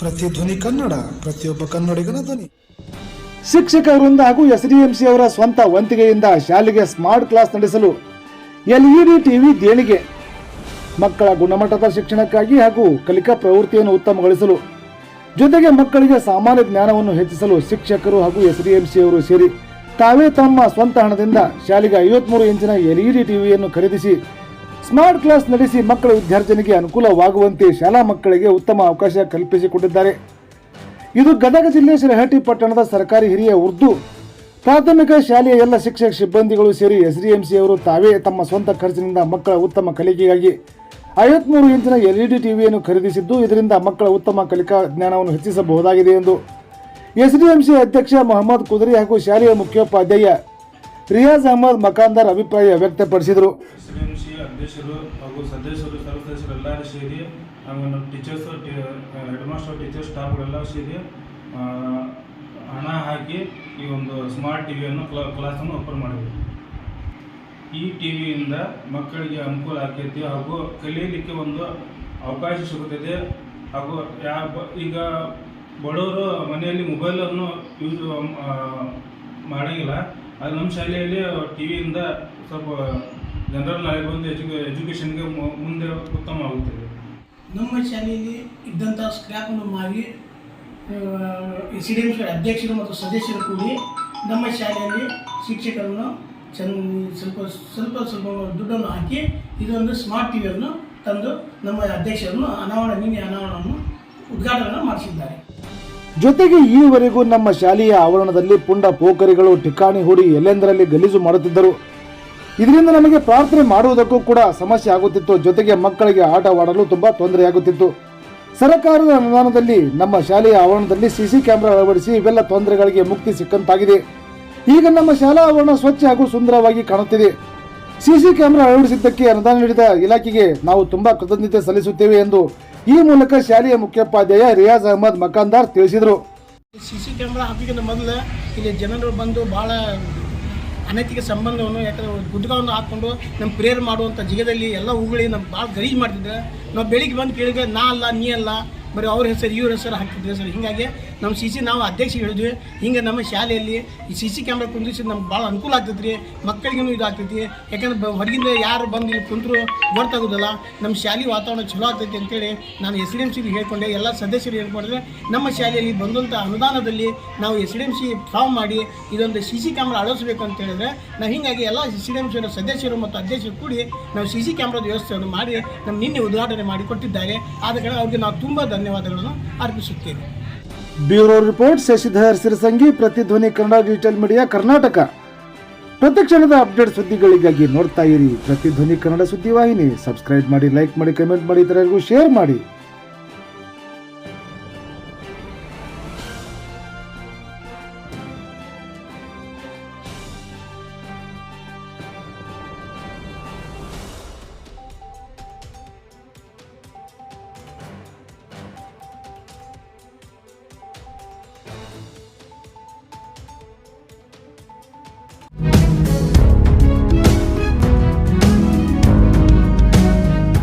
ಪ್ರತಿಧ್ವನಿ ಕನ್ನಡ, ಪ್ರತಿಯೊಬ್ಬ ಕನ್ನಡಿಗನ ಧ್ವನಿ. ಶಿಕ್ಷಕ ವೃಂದ ಹಾಗೂ ಎಸ್ಡಿಎಂಸಿ ಅವರ ಸ್ವಂತ ವಂತಿಗೆಯಿಂದ ಶಾಲೆಗೆ ಸ್ಮಾರ್ಟ್ ಕ್ಲಾಸ್ ನಡೆಸಲು ಎಲ್ಇಡಿ ಟಿವಿ ದೇಣಿಗೆ. ಮಕ್ಕಳ ಗುಣಮಟ್ಟದ ಶಿಕ್ಷಣಕ್ಕಾಗಿ ಹಾಗೂ ಕಲಿಕಾ ಪ್ರವೃತ್ತಿಯನ್ನು ಉತ್ತಮಗೊಳಿಸಲು. ಜೊತೆಗೆ ಮಕ್ಕಳಿಗೆ ಸಾಮಾನ್ಯ ಜ್ಞಾನವನ್ನು ಹೆಚ್ಚಿಸಲು ಶಿಕ್ಷಕರು ಹಾಗೂ ಎಸ್ಡಿಎಂಸಿ ಅವರು ಸೇರಿ ತಾವೇ ತಮ್ಮ ಸ್ವಂತ ಹಣದಿಂದ ಶಾಲೆಗೆ ಐವತ್ಮೂರು ಇಂಚಿನ ಎಲ್ಇಡಿ ಟಿವಿಯನ್ನು ಖರೀದಿಸಿ ಸ್ಮಾರ್ಟ್ ಕ್ಲಾಸ್ ನಡೆಸಿ ಮಕ್ಕಳ ವಿದ್ಯಾರ್ಜನೆಗೆ ಅನುಕೂಲವಾಗುವಂತೆ ಶಾಲಾ ಮಕ್ಕಳಿಗೆ ಉತ್ತಮ ಅವಕಾಶ ಕಲ್ಪಿಸಿಕೊಟ್ಟಿದ್ದಾರೆ. ಇದು ಗದಗ ಜಿಲ್ಲೆ ಶಿರಹಟ್ಟಿ ಪಟ್ಟಣದ ಸರ್ಕಾರಿ ಹಿರಿಯ ಉರ್ದು. ಪ್ರಾಥಮಿಕ ಶಾಲೆಯ ಎಲ್ಲ ಶಿಕ್ಷಕ ಸಿಬ್ಬಂದಿಗಳು ಸೇರಿ ಎಸ್ಡಿಎಂಸಿ ಅವರು ತಾವೇ ತಮ್ಮ ಸ್ವಂತ ಖರ್ಚಿನಿಂದ ಮಕ್ಕಳ ಉತ್ತಮ ಕಲಿಕೆಗಾಗಿ ಐವತ್ಮೂರು ಇಂಚಿನ ಎಲ್ಇಡಿ ಟಿವಿಯನ್ನು ಖರೀದಿಸಿದ್ದು, ಇದರಿಂದ ಮಕ್ಕಳ ಉತ್ತಮ ಕಲಿಕಾ ಜ್ಞಾನವನ್ನು ಹೆಚ್ಚಿಸಬಹುದಾಗಿದೆ ಎಂದು ಎಸ್ಡಿಎಂಸಿ ಅಧ್ಯಕ್ಷ ಮೊಹಮ್ಮದ್ ಕುದರಿ ಹಾಗೂ ಶಾಲೆಯ ಮುಖ್ಯೋಪಾಧ್ಯಾಯ ರಿಯಾಜ್ ಅಹಮದ್ ಮಕಾಂದರ್ ಅಭಿಪ್ರಾಯ ವ್ಯಕ್ತಪಡಿಸಿದರು. ಅಧ್ಯಕ್ಷರು ಹಾಗೂ ಸದಸ್ಯರು, ಸರ್ವ ಸದಸ್ಯರು ಎಲ್ಲರೂ ಸೇರಿ ಹಾಗೂ ನಮ್ಮ ಟೀಚರ್ಸ್ ಹೆಡ್ ಮಾಸ್ಟರ್ ಟೀಚರ್ ಸ್ಟಾಫ್ಗಳೆಲ್ಲ ಸೇರಿ ಹಣ ಹಾಕಿ ಈ ಒಂದು ಸ್ಮಾರ್ಟ್ ಟಿವಿಯನ್ನು ಕ್ಲಾ ಕ್ಲಾಸನ್ನು ಓಪನ್ ಮಾಡಿದ್ವಿ ಈ ಟಿ ವಿಯಿಂದ ಮಕ್ಕಳಿಗೆ ಅನುಕೂಲ ಆಗ್ತೈತಿ ಹಾಗೂ ಕಲಿಯಲಿಕ್ಕೆ ಒಂದು ಅವಕಾಶ ಸಿಗುತ್ತದೆ ಹಾಗೂ ಯಾವ, ಈಗ ಬಡವರು ಮನೆಯಲ್ಲಿ ಮೊಬೈಲನ್ನು ಯೂಸ್ ಮಾಡೋಂಗಿಲ್ಲ. ಅದು ನಮ್ಮ ಶಾಲೆಯಲ್ಲಿ ಟಿ ವಿಯಿಂದ ಸ್ವಲ್ಪ ಜನರಲ್ ನಾಲೆಜ್ ಬಂದು ಎಜುಕೇ ಮುಂದೆ ಉತ್ತಮ ಆಗುತ್ತದೆ ನಮ್ಮ ಶಾಲೆಯಲ್ಲಿ ಇದ್ದಂಥ ಸ್ಕ್ರ್ಯಾಪನ್ನು ಮಾರಿ ಸಿ ಡಿ ಎಂ ಅಧ್ಯಕ್ಷರು ಮತ್ತು ಸದಸ್ಯರು ಕೂಡಿ ನಮ್ಮ ಶಾಲೆಯಲ್ಲಿ ಶಿಕ್ಷಕರನ್ನು ಚೆನ್ನ ಸ್ವಲ್ಪ ಸ್ವಲ್ಪ ಸ್ವಲ್ಪ ದುಡ್ಡನ್ನು ಹಾಕಿ ಇದೊಂದು ಸ್ಮಾರ್ಟ್ ಟಿ ವಿಯನ್ನು ತಂದು ನಮ್ಮ ಅಧ್ಯಕ್ಷರನ್ನು ಅನಾವರಣ ನಿನ್ನೆ ಅನಾವರಣವನ್ನು ಉದ್ಘಾಟನೆ ಮಾಡಿಸಿದ್ದಾರೆ. ಜೊತೆಗೆ ಈವರೆಗೂ ನಮ್ಮ ಶಾಲೆಯ ಆವರಣದಲ್ಲಿ ಪುಂಡ ಪೋಖರಿಗಳು ಠಿಕಾಣಿ ಹೂಡಿ ಎಲ್ಲೆಂದರಲ್ಲಿ ಗಲೀಜು ಮಾಡುತ್ತಿದ್ದರು. ಇದರಿಂದ ನಮಗೆ ಪ್ರಾರ್ಥನೆ ಮಾಡುವುದಕ್ಕೂ ಕೂಡ ಸಮಸ್ಯೆ ಆಗುತ್ತಿತ್ತು. ಜೊತೆಗೆ ಮಕ್ಕಳಿಗೆ ಆಟವಾಡಲು ತುಂಬಾ ತೊಂದರೆಯಾಗುತ್ತಿತ್ತು ಸರ್ಕಾರದ ಅನುದಾನದಲ್ಲಿ ನಮ್ಮ ಶಾಲೆಯ ಆವರಣದಲ್ಲಿ ಸಿಸಿ ಕ್ಯಾಮೆರಾ ಅಳವಡಿಸಿ ಇವೆಲ್ಲ ತೊಂದರೆಗಳಿಗೆ ಮುಕ್ತಿ ಸಿಕ್ಕಂತಾಗಿದೆ. ಈಗ ನಮ್ಮ ಶಾಲಾ ಆವರಣ ಸ್ವಚ್ಛ ಹಾಗೂ ಸುಂದರವಾಗಿ ಕಾಣುತ್ತಿದೆ. ಸಿಸಿ ಕ್ಯಾಮೆರಾ ಅಳವಡಿಸಿದ್ದಕ್ಕೆ ಅನುದಾನ ನೀಡಿದ ಇಲಾಖೆಗೆ ನಾವು ತುಂಬಾ ಕೃತಜ್ಞತೆ ಸಲ್ಲಿಸುತ್ತೇವೆ ಎಂದು ಈ ಮೂಲಕ ಶಾಲೆಯ ಮುಖ್ಯೋಪಾಧ್ಯಾಯ ರಿಯಾಜ್ ಅಹಮದ್ ಮಕಾಂದಾರ್ ತಿಳಿಸಿದರು. ಸಿ ಸಿ ಕ್ಯಾಮ್ರಾ ಹಾಕಿದ ಮೊದಲು ಇಲ್ಲಿ ಜನರು ಬಂದು ಭಾಳ ಅನೈತಿಕ ಸಂಬಂಧವನ್ನು ಯಾಕಂದ್ರೆ ಗುಡ್ಡಗಳನ್ನು ಹಾಕ್ಕೊಂಡು ನಮ್ಮ ಪ್ರೇಯರ್ ಮಾಡುವಂಥ ಜಿಗದಲ್ಲಿ ಎಲ್ಲ ಉಗುಳಿ ನಮ್ಮ ಭಾಳ ಗರೀಜ್ ಮಾಡ್ತಿದ್ದೆ ನಾವು ಬೆಳಿಗ್ಗೆ ಬಂದು ಕೇಳಿದ್ರೆ ನಾ ಅಲ್ಲ, ನೀ ಅಲ್ಲ, ಬರೀ ಅವ್ರ ಹೆಸರು, ಇವ್ರ ಹೆಸರು ಹಾಕ್ತಿದ್ವಿ ಸರ್. ಹೀಗಾಗಿ ನಮ್ಮ ಸಿ ಸಿ ನಾವು ಅಧ್ಯಕ್ಷ ಹೇಳಿದ್ವಿ. ಹಿಂಗೆ ನಮ್ಮ ಶಾಲೆಯಲ್ಲಿ ಈ ಸಿ ಸಿ ಕ್ಯಾಮ್ರಾ ಕುಂದಿಸಿ ನಮ್ಗೆ ಭಾಳ ಅನುಕೂಲ ಆಗ್ತೈತೆ ರೀ ಮಕ್ಕಳಿಗೂ ಇದು ಆಗ್ತೈತಿ. ಯಾಕಂದ್ರೆ ಹೊರಗಿಂದ ಯಾರು ಬಂದು ಇಲ್ಲಿ ಕುಂತರು ಗೊತ್ತಾಗೋದಿಲ್ಲ ನಮ್ಮ ಶಾಲೆ ವಾತಾವರಣ ಚಲೋ ಆಗ್ತೈತಿ ಅಂತೇಳಿ ನಾನು ಎಸ್ ಡಿ ಎಂ ಸಿಗೆ ಹೇಳ್ಕೊಂಡೆ. ಎಲ್ಲ ಸದಸ್ಯರು ಹೇಳ್ಕೊಂಡ್ರೆ ನಮ್ಮ ಶಾಲೆಯಲ್ಲಿ ಬಂದಂಥ ಅನುದಾನದಲ್ಲಿ ನಾವು S D M C form ಮಾಡಿ ಇದೊಂದು ಸಿ ಸಿ ಕ್ಯಾಮ್ರಾ ಅಳವಡಿಸಬೇಕು ಅಂತ ಹೇಳಿದ್ರೆ ನಾವು ಹೀಗಾಗಿ ಎಲ್ಲ ಎಸ್ ಡಿ ಎಂ ಸಿ ಸದಸ್ಯರು ಮತ್ತು ಅಧ್ಯಕ್ಷರು ಕೂಡಿ ನಾವು ಸಿ ಸಿ ಕ್ಯಾಮ್ರಾದ ವ್ಯವಸ್ಥೆಯನ್ನು ಮಾಡಿ ನಮ್ಮ ನಿನ್ನೆ ಉದ್ಘಾಟನೆ ಮಾಡಿಕೊಟ್ಟಿದ್ದಾರೆ ಆದ ಕಾರಣ ಅವ್ರಿಗೆ ನಾವು ತುಂಬ ಧನ್ಯವಾದಗಳನ್ನು ಅರ್ಪಿಸುತ್ತೇವೆ bureau report, Shashidhar Sirasangi Pratidhvani Kannada digital media, Karnataka. ಪ್ರತಿಕ್ಷಣದ ಅಪ್ಡೇಟ್ ಸುದ್ದಿಗಳಿಗಾಗಿ ನೋಡ್ತಾ ಇರಿ ಪ್ರತಿಧ್ವನಿ ಕನ್ನಡ ಸುದ್ದಿವಾಹಿನಿ. ಸಬ್ಸ್ಕ್ರೈಬ್ ಮಾಡಿ, ಲೈಕ್ ಮಾಡಿ, ಕಮೆಂಟ್ ಮಾಡಿ, ಇತರರಿಗೂ ಶೇರ್ ಮಾಡಿ.